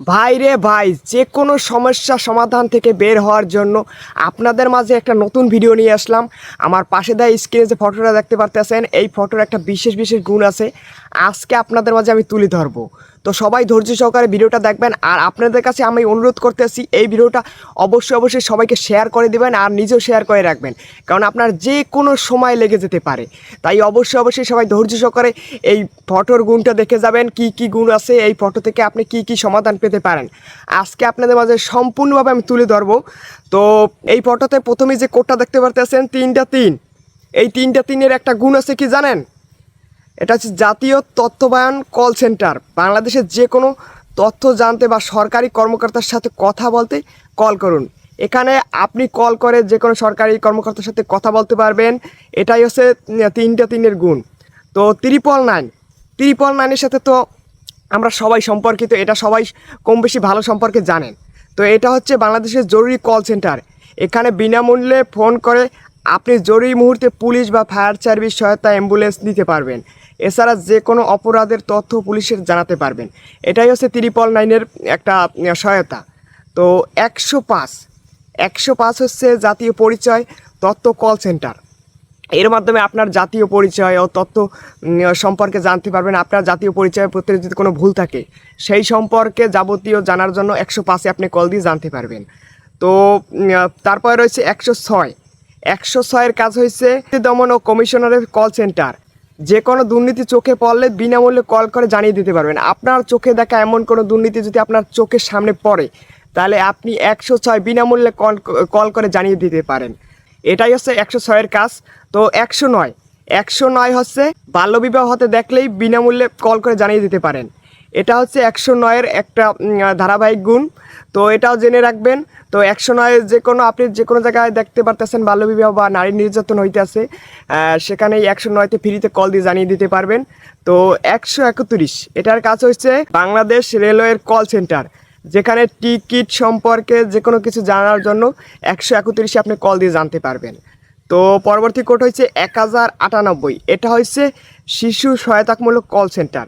ভাই রে ভাই যে কোনো সমস্যা সমাধান থেকে বের হওয়ার জন্য আপনাদের মাঝে একটা নতুন ভিডিও নিয়ে আসলাম। আমার পাশে দেয় স্ক্রিনে যে ফটোটা দেখতে পারতেছেন, এই ফটোর একটা বিশেষ বিশেষ গুণ আছে। আজকে আপনাদের মাঝে আমি তুলে ধরবো। তো সবাই ধৈর্য সহকারে ভিডিওটা দেখবেন। আর আপনাদের কাছে আমি অনুরোধ করতেছি, এই ভিডিওটা অবশ্যই অবশ্যই সবাইকে শেয়ার করে দিবেন আর নিজেও শেয়ার করে রাখবেন। কারণ আপনার যে কোনো সময় লেগে যেতে পারে। তাই অবশ্যই অবশ্যই সবাই ধৈর্য সহকারে এই ফটোর গুণটা দেখে যাবেন, কি কি গুণ আছে, এই ফটো থেকে আপনি কি কি সমাধান পেতে পারেন। আজকে আপনাদের মাঝে সম্পূর্ণভাবে আমি তুলে ধরবো। তো এই ফটোতে প্রথমে যে কোডটা দেখতে পারতেছেন, তিনটা তিন। এই তিনটা তিনের একটা গুণ আছে কি জানেন? এটা হচ্ছে জাতীয় তথ্যবায়ন কল সেন্টার। বাংলাদেশের যে কোনো তথ্য জানতে বা সরকারি কর্মকর্তার সাথে কথা বলতে কল করুন। এখানে আপনি কল করে যে কোনো সরকারি কর্মকর্তার সাথে কথা বলতে পারবেন। এটাই হচ্ছে তিনটা তিনের গুণ। তো ত্রিপল নাইন ত্রিপল নাইনের সাথে তো আমরা সবাই সম্পর্কিত, এটা সবাই কম বেশি ভালো সম্পর্কে জানেন। তো এটা হচ্ছে বাংলাদেশের জরুরি কল সেন্টার। এখানে বিনামূল্যে ফোন করে আপনি জরুরি মুহূর্তে পুলিশ বা ফায়ার সার্ভিস সহায়তা অ্যাম্বুলেন্স নিতে পারবেন। এছাড়া যে কোনো অপরাধের তথ্য পুলিশের জানাতে পারবেন। এটাই হচ্ছে ত্রিপল নাইনের একটা সহায়তা। তো একশো পাঁচ একশো পাঁচ হচ্ছে জাতীয় পরিচয় তথ্য কল সেন্টার। এর মাধ্যমে আপনার জাতীয় পরিচয় ও তথ্য সম্পর্কে জানতে পারবেন। আপনার জাতীয় পরিচয় পত্রে যদি কোনো ভুল থাকে, সেই সম্পর্কে যাবতীয় জানার জন্য একশো পাঁচে আপনি কল দিয়ে জানতে পারবেন। তো তারপরে রয়েছে একশো ছয় একশো ছয়ের কাজ হয়েছে। দমন ও কমিশনারের কল সেন্টার যে কোনো দুর্নীতি চোখে পড়লে বিনামূল্যে কল করে জানিয়ে দিতে পারবেন। আপনার চোখে দেখা এমন কোনো দুর্নীতি যদি আপনার চোখের সামনে পড়ে, তাহলে আপনি একশো ছয় বিনামূল্যে কল কল করে জানিয়ে দিতে পারেন। এটাই হচ্ছে একশো ছয়ের কাজ। তো একশো নয়। একশো নয় হচ্ছে বাল্যবিবাহ হতে দেখলেই বিনামূল্যে কল করে জানিয়ে দিতে পারেন। এটা হচ্ছে একশো নয়ের একটা ধারাবাহিক গুণ। তো এটাও জেনে রাখবেন। তো একশো নয় যে কোনো, আপনি যে কোনো জায়গায় দেখতে পারতেছেন বাল্যবিবাহ বা নারী নির্যাতন হইতেছে সেখানে একশো নয়তে ফ্রিতে কল দিয়ে জানিয়ে দিতে পারবেন। তো একশো একত্রিশ, এটার কাজ হচ্ছে বাংলাদেশ রেলওয়ের কল সেন্টার, যেখানে টিকিট সম্পর্কে যে কোনো কিছু জানার জন্য একশো একত্রিশে আপনি কল দিয়ে জানতে পারবেন। তো পরবর্তী কোড হচ্ছে এক হাজার আটানব্বই, এটা হচ্ছে শিশু সহায়তামূলক কল সেন্টার।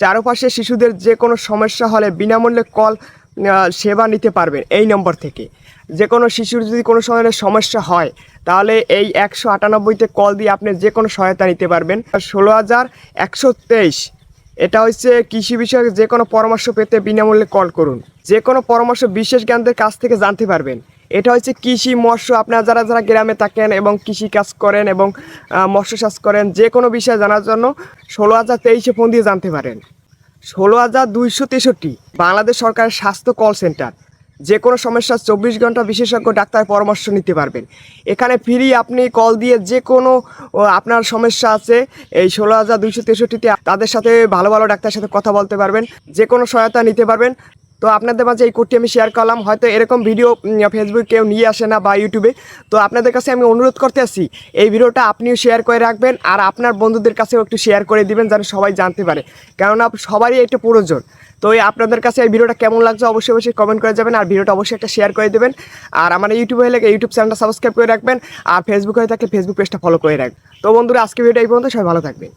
চারপাশে শিশুদের যে কোনো সমস্যা হলে বিনামূল্যে কল সেবা নিতে পারবেন এই নম্বর থেকে। যে কোনো শিশুর যদি কোনো ধরনের সমস্যা হয়, তাহলে এই একশো আটানব্বইতে কল দিয়ে আপনি যে কোনো সহায়তা নিতে পারবেন। ষোলো হাজার একশো তেইশ, এটা হচ্ছে কৃষি বিষয়ক যে কোনো পরামর্শ পেতে বিনামূল্যে কল করুন। যে কোনো পরামর্শ বিশেষ জ্ঞানদের কাছ থেকে জানতে পারবেন। এটা হচ্ছে কৃষি মৎস্য। আপনারা যারা যারা গ্রামে থাকেন এবং কৃষি কাজ করেন এবং মৎস্য চাষ করেন, যে কোনো বিষয়ে জানার জন্য ষোলো হাজার তেইশে ফোন দিয়ে জানতে পারেন। ষোলো হাজার দুইশো তেষট্টি, বাংলাদেশ সরকারের স্বাস্থ্য কল সেন্টার। যে কোনো সমস্যা, চব্বিশ ঘণ্টা বিশেষজ্ঞ ডাক্তার পরামর্শ নিতে পারবেন। এখানে ফ্রি আপনি কল দিয়ে যে কোনো আপনার সমস্যা আছে, এই ষোলো হাজার দুইশো তেষট্টিতে তাদের সাথে ভালো ভালো ডাক্তারের সাথে কথা বলতে পারবেন। যে কোনো সহায়তা নিতে পারবেন। তো আপনাদের মাঝে এই কোডটি আমি শেয়ার করলাম। হয়তো এরকম ভিডিও ফেসবুক কেউ নিয়ে আসে না বা ইউটিউবে তো আপনাদের কাছে আমি অনুরোধ করতে আসি, এই ভিডিওটা আপনিও শেয়ার করে রাখবেন আর আপনার বন্ধুদের কাছেও একটু শেয়ার করে দিবেন যেন সবাই জানতে পারে। কেননা সবারই একটা প্রয়োজন। তো এই আপনাদের কাছে এই ভিডিওটা কেমন লাগছে অবশ্যই অবশ্যই কমেন্ট করে যাবেন আর ভিডিওটা অবশ্যই একটা শেয়ার করে দেবেন। আর আমার ইউটিউবে হলে ইউটিউব চ্যানেলটা সাবস্ক্রাইব করে রাখবেন আর ফেসবুক হয়ে থাকলে ফেসবুক পেজটা ফলো করে রাখবেন। তো বন্ধুরা, আজকে ভিডিও এই পর্যন্ত, সবাই ভালো থাকবেন।